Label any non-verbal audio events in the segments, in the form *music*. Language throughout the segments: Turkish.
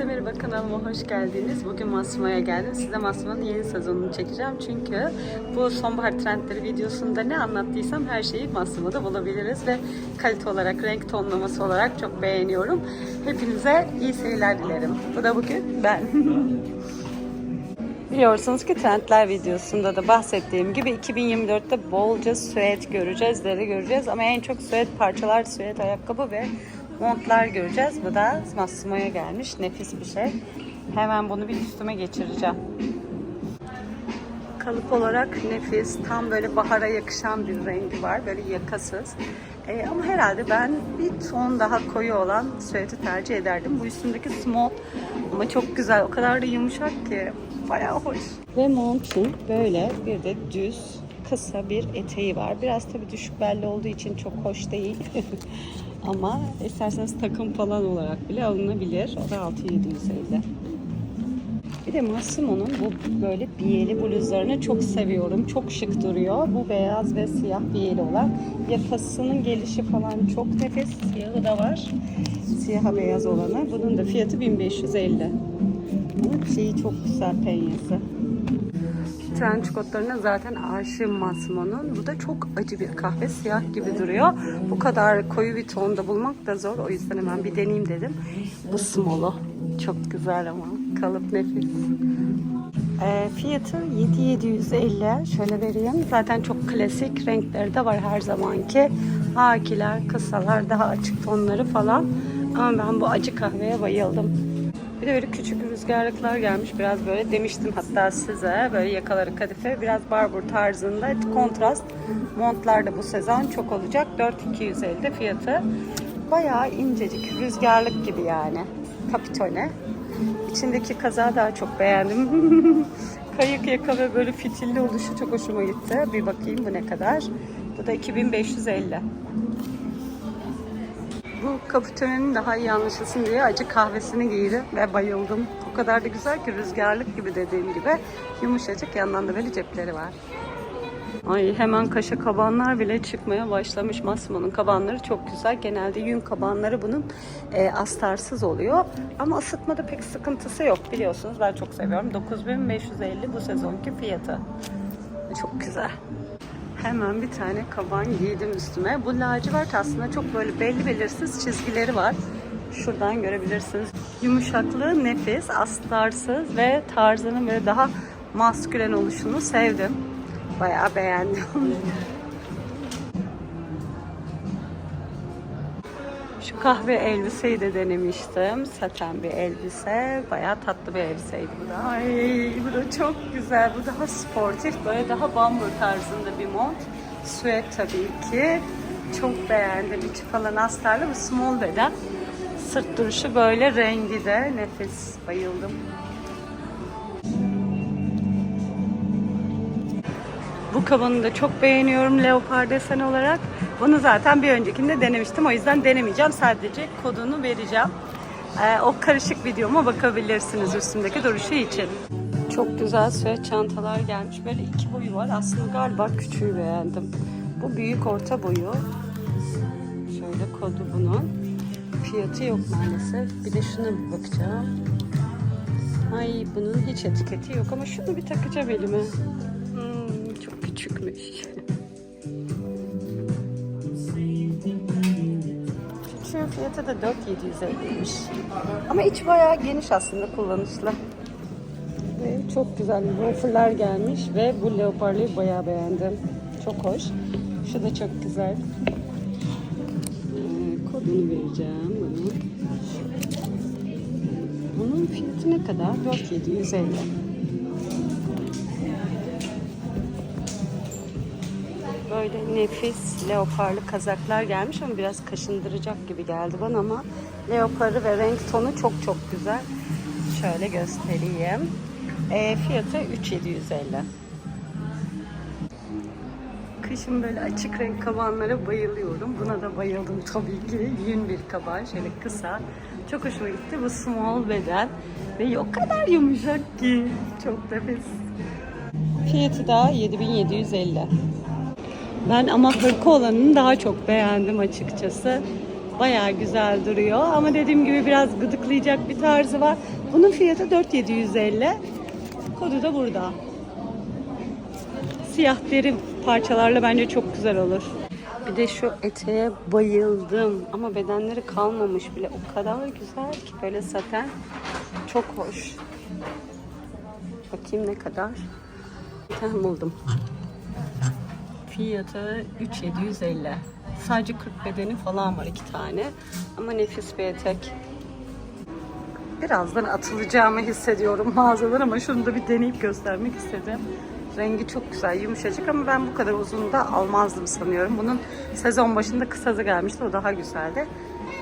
Hepinize merhaba kanalıma hoş geldiniz. Bugün Masuma'ya geldim. Size Masuma'nın yeni sezonunu çekeceğim. Çünkü bu sonbahar trendleri videosunda ne anlattıysam her şeyi Masuma'da bulabiliriz. Ve kalite olarak, renk tonlaması olarak çok beğeniyorum. Hepinize iyi seyirler dilerim. Bu da bugün ben. *laughs* Biliyorsunuz ki trendler videosunda da bahsettiğim gibi 2024'te bolca süet göreceğiz, deri göreceğiz ama en çok süet parçalar, süet ayakkabı ve montlar göreceğiz. Bu da Massimo'ya gelmiş nefis bir şey. Hemen bunu bir üstüme geçireceğim. Kalıp olarak nefis, tam böyle bahara yakışan bir rengi var. Böyle yakasız. Ee, ama herhalde ben bir ton daha koyu olan süeti tercih ederdim. Bu üstündeki small ama çok güzel. O kadar da yumuşak ki. Bayağı hoş. Ve montun böyle bir de düz kısa bir eteği var. Biraz tabii düşük belli olduğu için çok hoş değil. *laughs* Ama isterseniz takım falan olarak bile alınabilir. O da 6750. Bir de Massimo'nun bu böyle biyeli bluzlarını çok seviyorum. Çok şık duruyor. Bu beyaz ve siyah biyeli olan. Yakasının gelişi falan çok nefis. Siyahı da var. Siyah beyaz olanı. Bunun da fiyatı 1550. Bu şeyi çok güzel penyesi. Trench kotlarına zaten aşığım Massimo'nun. Bu da çok acı bir kahve. Siyah gibi duruyor. Bu kadar koyu bir tonda bulmak da zor. O yüzden hemen bir deneyeyim dedim. Bu small'u. Çok güzel ama. Kalıp nefis. E, fiyatı 7750. Şöyle vereyim. Zaten çok klasik renkleri de var her zamanki. Hakiler, kısalar, daha açık tonları falan. Ama ben bu acı kahveye bayıldım. Bir de böyle küçük rüzgarlıklar gelmiş. Biraz böyle demiştim hatta size. Böyle yakaları kadife. Biraz barbur tarzında kontrast. Montlar da bu sezon çok olacak. 4250 fiyatı. Bayağı incecik. Rüzgarlık gibi yani. Kapitone. İçindeki kazağı daha çok beğendim. *laughs* Kayık yaka ve böyle fitilli oluşu çok hoşuma gitti. Bir bakayım bu ne kadar. Bu da 2550. Bu kapitonenin daha iyi anlaşılsın diye acı kahvesini giydim ve bayıldım. O kadar da güzel ki rüzgarlık gibi dediğim gibi. Yumuşacık yandan da böyle cepleri var. Ay hemen kaşa kabanlar bile çıkmaya başlamış. Massimo'nun kabanları çok güzel. Genelde yün kabanları bunun e, astarsız oluyor. Ama ısıtmada pek sıkıntısı yok biliyorsunuz. Ben çok seviyorum. 9550 bu sezonki fiyatı. Çok güzel. Hemen bir tane kaban giydim üstüme. Bu lacivert aslında çok böyle belli belirsiz çizgileri var. Şuradan görebilirsiniz. Yumuşaklığı nefis, astarsız ve tarzının böyle daha maskülen oluşunu sevdim. Bayağı beğendim. *laughs* kahve elbiseyi de denemiştim. Saten bir elbise. Bayağı tatlı bir elbiseydi bu da. Ay bu da çok güzel. Bu daha sportif. Böyle daha bambur tarzında bir mont. Süet tabii ki. Çok beğendim. İçi falan astarlı ve small beden. Sırt duruşu böyle rengi de nefis. Bayıldım. Bu kabanı da çok beğeniyorum leopar desen olarak. Bunu zaten bir öncekinde denemiştim. O yüzden denemeyeceğim. Sadece kodunu vereceğim. Ee, o karışık videoma bakabilirsiniz üstündeki duruşu için. Çok güzel süet çantalar gelmiş. Böyle iki boyu var. Aslında galiba küçüğü beğendim. Bu büyük orta boyu. Şöyle kodu bunun. Fiyatı yok maalesef. Bir de şuna bir bakacağım. Ay bunun hiç etiketi yok ama şunu bir takacağım elime. Fiyatı da 4750'ymiş. Ama iç bayağı geniş aslında kullanışlı. Ve çok güzel wafer'lar gelmiş ve bu leoparlıyı bayağı beğendim. Çok hoş. Şu da çok güzel. Ee, kodunu vereceğim bunu. Bunun fiyatı ne kadar? 4750. Böyle nefis leoparlı kazaklar gelmiş ama biraz kaşındıracak gibi geldi bana ama leoparı ve renk tonu çok çok güzel. Şöyle göstereyim. E, fiyatı 3750. Kışın böyle açık renk kabanlara bayılıyorum. Buna da bayıldım tabii ki. Yün bir kaban. Şöyle kısa. Çok hoşuma gitti. Bu small beden. Ve o kadar yumuşak ki. Çok nefis. Fiyatı da 7750. Ben ama hırka olanını daha çok beğendim açıkçası. Bayağı güzel duruyor ama dediğim gibi biraz gıdıklayacak bir tarzı var. Bunun fiyatı 4750. Kodu da burada. Siyah deri parçalarla bence çok güzel olur. Bir de şu eteğe bayıldım ama bedenleri kalmamış bile. O kadar güzel ki böyle saten. Çok hoş. Bakayım ne kadar. Tamam buldum. Fiyatı 3750. Sadece 40 bedeni falan var iki tane. Ama nefis bir etek. Birazdan atılacağımı hissediyorum *laughs* mağazadan ama şunu da bir deneyip göstermek istedim. Rengi çok güzel, yumuşacık ama ben bu kadar uzun da almazdım sanıyorum. Bunun sezon başında kısası gelmişti, o daha güzeldi.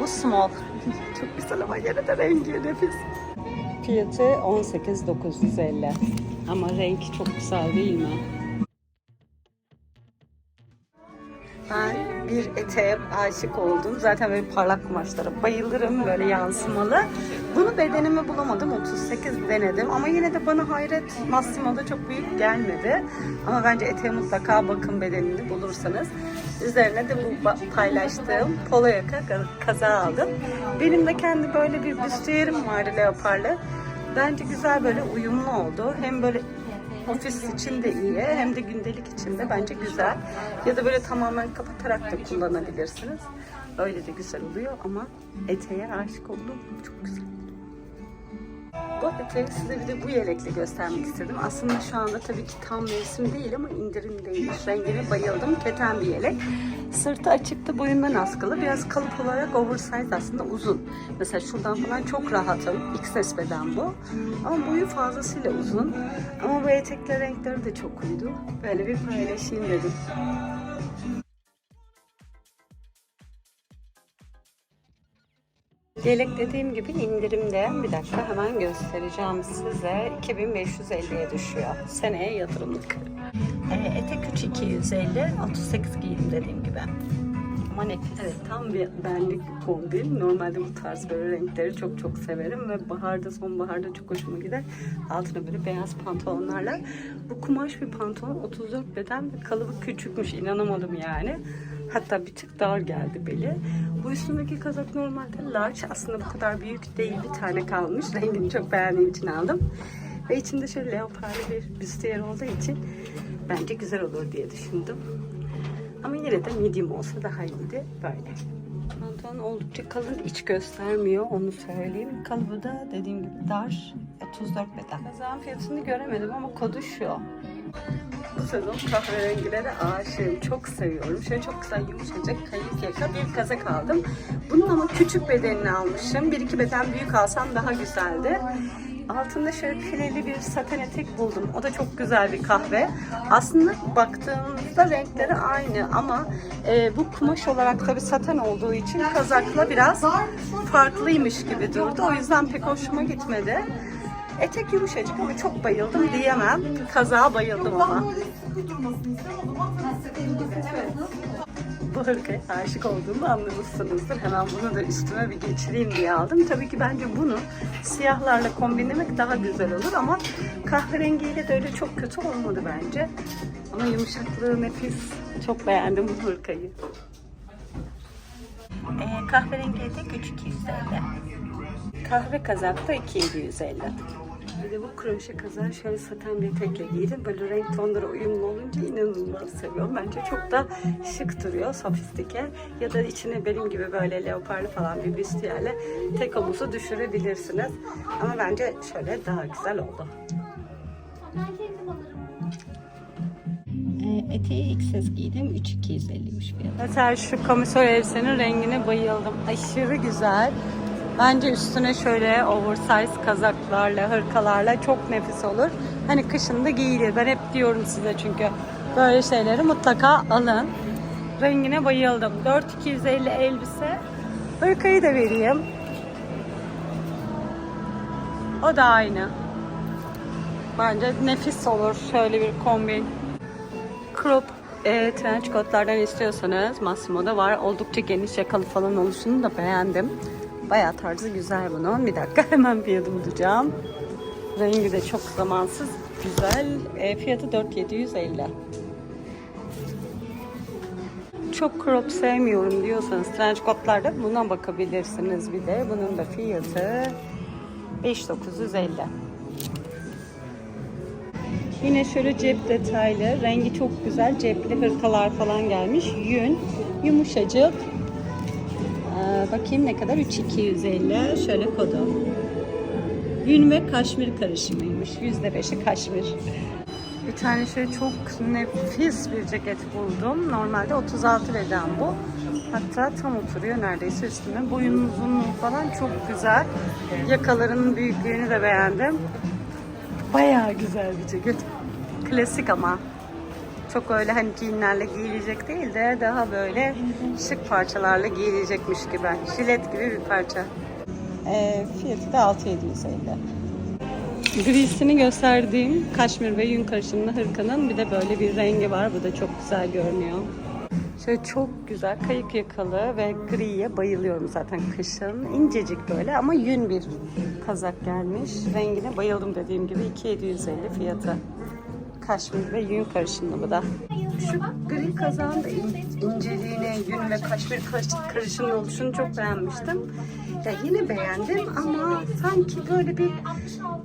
Bu small. *laughs* çok güzel ama yine de rengi nefis. Fiyatı 18.950. Ama renk çok güzel değil mi? Bir eteğe aşık oldum. Zaten böyle parlak kumaşlara bayılırım. Böyle yansımalı. Bunu bedenime bulamadım. 38 denedim. Ama yine de bana hayret Massimo'da çok büyük gelmedi. Ama bence eteğe mutlaka bakın bedenini bulursanız. Üzerine de bu paylaştığım polo yaka ka- kaza aldım. Benim de kendi böyle bir büstiyerim vardı leoparlı. Bence güzel böyle uyumlu oldu. Hem böyle ofis için de iyi hem de gündelik için de bence güzel. Ya da böyle tamamen kapatarak da kullanabilirsiniz. Öyle de güzel oluyor ama eteğe aşık oldum. Çok güzel. Eteği size bir de bu yelekle göstermek istedim. Aslında şu anda tabii ki tam mevsim değil ama indirimdeymiş. Rengine bayıldım. Keten bir yelek. Sırtı açıkta boyundan askılı. Biraz kalıp olarak oversize aslında uzun. Mesela şuradan falan çok rahatım. XS beden bu. Ama boyu fazlasıyla uzun. Ama bu etekle renkleri de çok uydu. Böyle bir paylaşayım dedim. Yelek dediğim gibi indirimde. Bir dakika hemen göstereceğim size. 2550'ye düşüyor. Seneye yatırımlık. E, etek 3250, 38 giydim dediğim gibi. Ama nefis. Evet tam bir benlik kombin. Normalde bu tarz böyle renkleri çok çok severim ve baharda sonbaharda çok hoşuma gider. Altına böyle beyaz pantolonlarla. Bu kumaş bir pantolon 34 beden ve kalıbı küçükmüş inanamadım yani. Hatta bir tık dar geldi beli. Bu üstündeki kazak normalde large. Aslında bu kadar büyük değil. Bir tane kalmış. *laughs* Rengini çok beğendiğim için aldım. Ve içinde şöyle leoparlı bir büstiyer olduğu için bence güzel olur diye düşündüm. Ama yine de medium olsa daha iyiydi. Böyle. Pantolon oldukça kalın iç göstermiyor onu söyleyeyim. Kalıbı da dediğim gibi dar 34 beden. Kazağın fiyatını göremedim ama kodu şu. Bu sezon kahverengilere aşığım. Çok seviyorum. Şöyle çok güzel yumuşacık kayık yaka bir kazak aldım. Bunun ama küçük bedenini almışım. Bir iki beden büyük alsam daha güzeldi. Altında şöyle pileli bir saten etek buldum. O da çok güzel bir kahve. Aslında baktığımızda renkleri aynı ama e, bu kumaş olarak tabii saten olduğu için kazakla biraz farklıymış gibi durdu. O yüzden pek hoşuma gitmedi. Etek yumuşacık ama çok bayıldım diyemem. Kazağa bayıldım ama. Bu hırkaya aşık olduğumu anlamışsınızdır. Hemen bunu da üstüme bir geçireyim diye aldım. Tabii ki bence bunu siyahlarla kombinlemek daha güzel olur ama kahverengiyle de öyle çok kötü olmadı bence. Ama yumuşaklığı nefis. Çok beğendim bu hırkayı. Ee, kahverengi etek 3250. Kahve kazak da 2750. Bir de bu kroşe kazağı şöyle saten bir etekle giydim. Böyle renk tonları uyumlu olunca inanılmaz seviyorum. Bence çok da şık duruyor, sofistike. Ya da içine benim gibi böyle leoparlı falan bir büstiyerle tek omuzu düşürebilirsiniz. Ama bence şöyle daha güzel oldu. Ee, Eteği XS giydim. 3250'miş fiyatı. Mesela şu komiser elbisenin rengine bayıldım. Aşırı güzel. Bence üstüne şöyle oversize kazaklarla, hırkalarla çok nefis olur. Hani kışın da giyilir. Ben hep diyorum size çünkü böyle şeyleri mutlaka alın. Rengine bayıldım. 4250 elbise. Hırkayı da vereyim. O da aynı. Bence nefis olur şöyle bir kombin. Crop e, trench coatlardan istiyorsanız Massimo'da var. Oldukça geniş yakalı falan oluşunu da beğendim. Bayağı tarzı güzel bunun. Bir dakika *laughs* hemen fiyatı bulacağım. Rengi de çok zamansız. Güzel. E, fiyatı 4750. çok crop sevmiyorum diyorsanız trench coatlarda buna bakabilirsiniz bir de. Bunun da fiyatı 5950. Yine şöyle cep detaylı, rengi çok güzel cepli hırkalar falan gelmiş. Yün, yumuşacık. Bakayım ne kadar? 3250. Şöyle kodu. Yün ve kaşmir karışımıymış. %5'i kaşmir. Bir tane şöyle çok nefis bir ceket buldum. Normalde 36 beden bu. Hatta tam oturuyor neredeyse üstüme. Boyun uzunluğu falan çok güzel. Yakalarının büyüklüğünü de beğendim. Bayağı güzel bir ceket. Klasik ama. Çok öyle hani jeanlerle giyilecek değil de daha böyle şık parçalarla giyilecekmiş gibi. Jilet gibi bir parça. Ee, fiyatı da 6750. Grisini gösterdiğim kaşmir ve yün karışımlı hırkanın bir de böyle bir rengi var. Bu da çok güzel görünüyor. Şöyle çok güzel kayık yakalı ve griye bayılıyorum zaten kışın. İncecik böyle ama yün bir kazak gelmiş. Rengine bayıldım dediğim gibi 2750 fiyatı. Kaşmir ve yün karışımlı bu da. Şu gri kazağın da in- inceliğine, yün ve kaşmir karış- karışımlı oluşunu çok beğenmiştim. Ya yine beğendim ama sanki böyle bir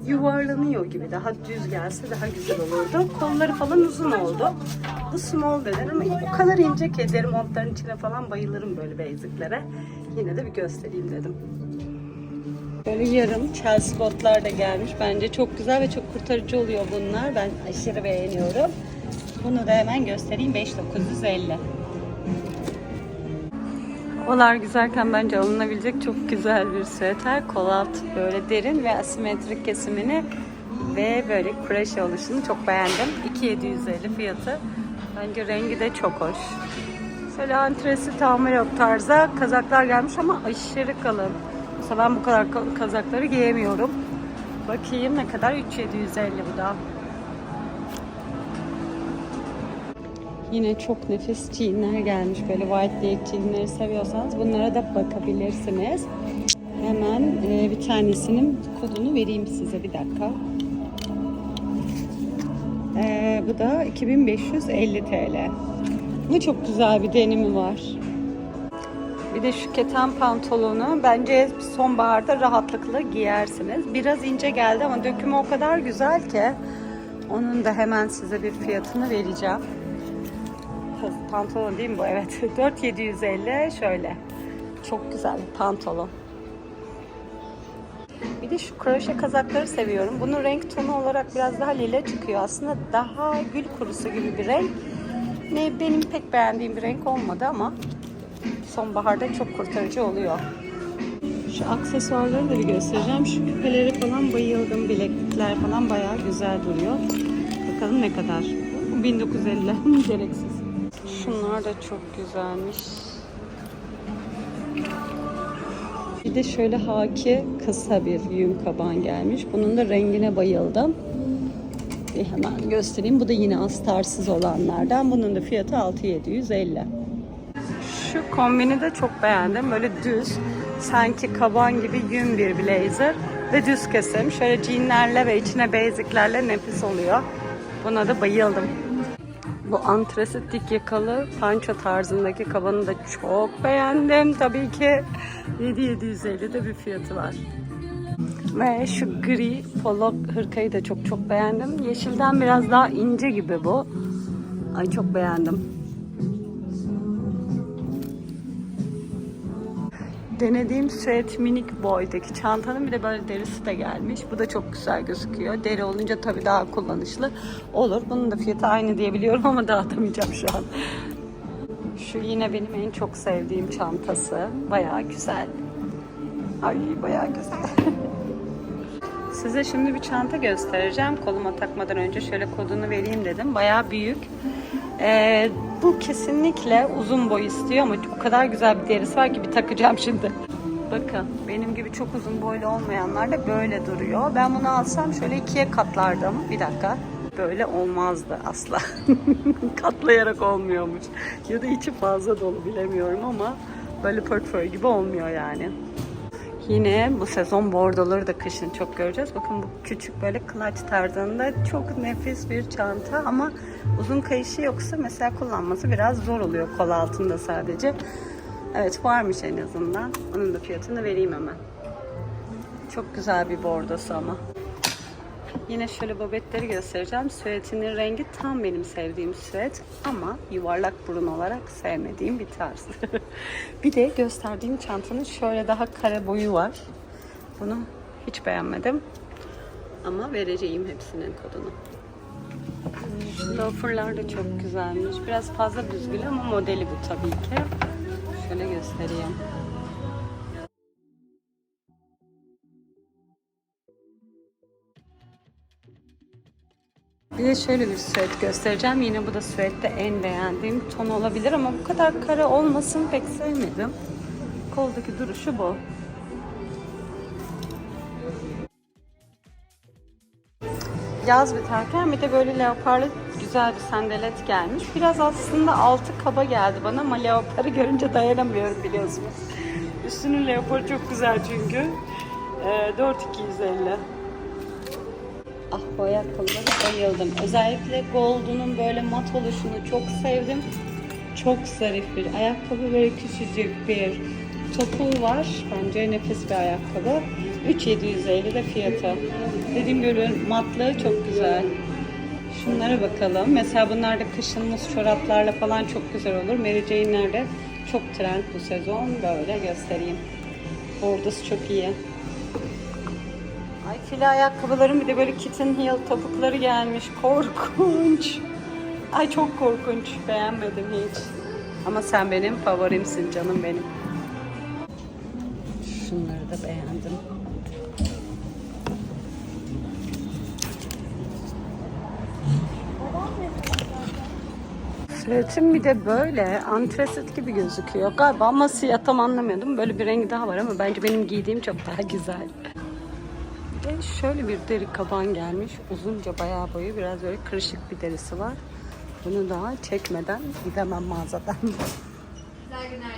yuvarlanıyor gibi. Daha düz gelse daha güzel olurdu. Kolları falan uzun oldu. Bu small beden ama o kadar ince ki deri montların içine falan bayılırım böyle basiclere. Yine de bir göstereyim dedim. Böyle yarım Chelsea botlar da gelmiş. Bence çok güzel ve çok kurtarıcı oluyor bunlar. Ben aşırı beğeniyorum. Bunu da hemen göstereyim. 5950. Olar güzelken bence alınabilecek çok güzel bir süveter. Kol alt böyle derin ve asimetrik kesimini ve böyle kreşe oluşunu çok beğendim. 2750 fiyatı. Bence rengi de çok hoş. Şöyle antresi tamir yok tarzda kazaklar gelmiş ama aşırı kalın. Mesela ben bu kadar ka- kazakları giyemiyorum. Bakayım ne kadar? 3750 bu da. Yine çok nefis jeanler gelmiş. Böyle white leg jeanleri seviyorsanız bunlara da bakabilirsiniz. Hemen e, bir tanesinin kodunu vereyim size bir dakika. E, bu da 2550 TL. Bu çok güzel bir denimi var. Bir de şu keten pantolonu bence sonbaharda rahatlıkla giyersiniz. Biraz ince geldi ama dökümü o kadar güzel ki onun da hemen size bir fiyatını vereceğim. Pantolon değil mi bu? Evet. *laughs* 4750 şöyle. Çok güzel bir pantolon. Bir de şu kroşe kazakları seviyorum. Bunun renk tonu olarak biraz daha lila çıkıyor. Aslında daha gül kurusu gibi bir renk. Ne benim pek beğendiğim bir renk olmadı ama sonbaharda çok kurtarıcı oluyor. Şu aksesuarları da bir göstereceğim. Şu küpeleri falan bayıldım. Bileklikler falan bayağı güzel duruyor. Bakalım ne kadar. Bu 1950. Gereksiz. Şunlar da çok güzelmiş. Bir de şöyle haki kısa bir yün kaban gelmiş. Bunun da rengine bayıldım. Bir hemen göstereyim. Bu da yine astarsız olanlardan. Bunun da fiyatı 6750. Kombini de çok beğendim. Böyle düz, sanki kaban gibi yün bir blazer ve düz kesim. Şöyle jeanlerle ve içine basiclerle nefis oluyor. Buna da bayıldım. Bu antresit dik yakalı panço tarzındaki kabanı da çok beğendim. Tabii ki 7750 de bir fiyatı var. Ve şu gri polo hırkayı da çok çok beğendim. Yeşilden biraz daha ince gibi bu. Ay çok beğendim. Denediğim Sweat Minik Boy'daki çantanın bir de böyle derisi de gelmiş. Bu da çok güzel gözüküyor. Deri olunca tabii daha kullanışlı olur. Bunun da fiyatı aynı diyebiliyorum ama dağıtamayacağım şu an. Şu yine benim en çok sevdiğim çantası. Bayağı güzel. Ay bayağı güzel. *laughs* Size şimdi bir çanta göstereceğim. Koluma takmadan önce şöyle kodunu vereyim dedim. Bayağı büyük. Ee, bu kesinlikle uzun boy istiyor ama o kadar güzel bir derisi var ki bir takacağım şimdi. Bakın benim gibi çok uzun boylu olmayanlar da böyle duruyor. Ben bunu alsam şöyle ikiye katlardım. Bir dakika. Böyle olmazdı asla. *laughs* Katlayarak olmuyormuş. Ya da içi fazla dolu bilemiyorum ama böyle portföy gibi olmuyor yani. Yine bu sezon bordoları da kışın çok göreceğiz. Bakın bu küçük böyle clutch tarzında çok nefis bir çanta ama uzun kayışı yoksa mesela kullanması biraz zor oluyor kol altında sadece. Evet varmış en azından. Onun da fiyatını vereyim hemen. Çok güzel bir bordosu ama. Yine şöyle babetleri göstereceğim. Süetinin rengi tam benim sevdiğim süet ama yuvarlak burun olarak sevmediğim bir tarz. *laughs* bir de gösterdiğim çantanın şöyle daha kare boyu var. Bunu hiç beğenmedim. Ama vereceğim hepsinin kodunu. Loaferlar da çok güzelmiş. Biraz fazla büzgülü ama modeli bu tabii ki. Şöyle göstereyim. De şöyle bir süet göstereceğim. Yine bu da süette en beğendiğim ton olabilir ama bu kadar kare olmasın pek sevmedim. Koldaki duruşu bu. Yaz biterken bir de böyle leoparlı güzel bir sandalet gelmiş. Biraz aslında altı kaba geldi bana ama leoparı görünce dayanamıyorum biliyorsunuz. Üstünün leoparı çok güzel çünkü. Ee, 4250. Ah bu ayakkabılara bayıldım. Özellikle Gold'unun böyle mat oluşunu çok sevdim. Çok zarif bir ayakkabı böyle küçücük bir topuğu var. Bence nefis bir ayakkabı. 3750 de fiyatı. Dediğim gibi matlığı çok güzel. Şunlara bakalım. Mesela bunlar da kışın muz çoraplarla falan çok güzel olur. Mary Jane'lerde çok trend bu sezon. Böyle göstereyim. Bordosu çok iyi. Ay file ayakkabıların bir de böyle kitten heel topukları gelmiş. Korkunç. Ay çok korkunç. Beğenmedim hiç. Ama sen benim favorimsin canım benim. Şunları da beğendim. Süretim bir de böyle antresit gibi gözüküyor. Galiba ama siyah tam anlamıyordum. Böyle bir rengi daha var ama bence benim giydiğim çok daha güzel. De şöyle bir deri kaban gelmiş. Uzunca bayağı boyu. Biraz böyle kırışık bir derisi var. Bunu daha çekmeden gidemem mağazadan. *laughs* Güzel günler.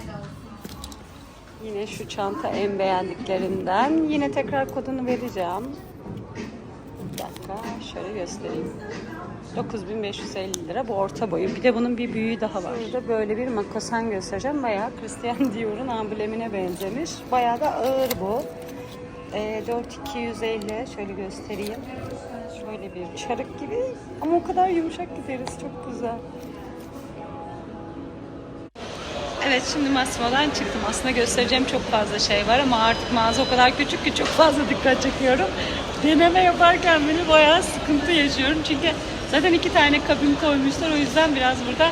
Yine şu çanta en beğendiklerimden. Yine tekrar kodunu vereceğim. Bir dakika şöyle göstereyim. 9550 lira bu orta boyu. Bir de bunun bir büyüğü daha var. Burada böyle bir makosen göstereceğim. Bayağı Christian Dior'un amblemine benzemiş. Bayağı da ağır bu. E, 4250 şöyle göstereyim. Şöyle bir çarık gibi ama o kadar yumuşak ki derisi çok güzel. Evet şimdi Massimo'dan çıktım. Aslında göstereceğim çok fazla şey var ama artık mağaza o kadar küçük ki çok fazla dikkat çekiyorum. Deneme yaparken bile bayağı sıkıntı yaşıyorum. Çünkü zaten iki tane kabin koymuşlar. O yüzden biraz burada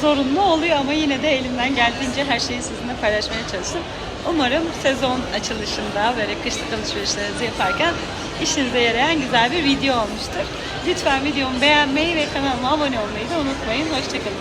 sorunlu oluyor ama yine de elimden geldiğince her şeyi sizinle paylaşmaya çalıştım. Umarım sezon açılışında böyle kışlık alışverişlerinizi yaparken işinize yarayan güzel bir video olmuştur. Lütfen videomu beğenmeyi ve kanalıma abone olmayı da unutmayın. Hoşçakalın.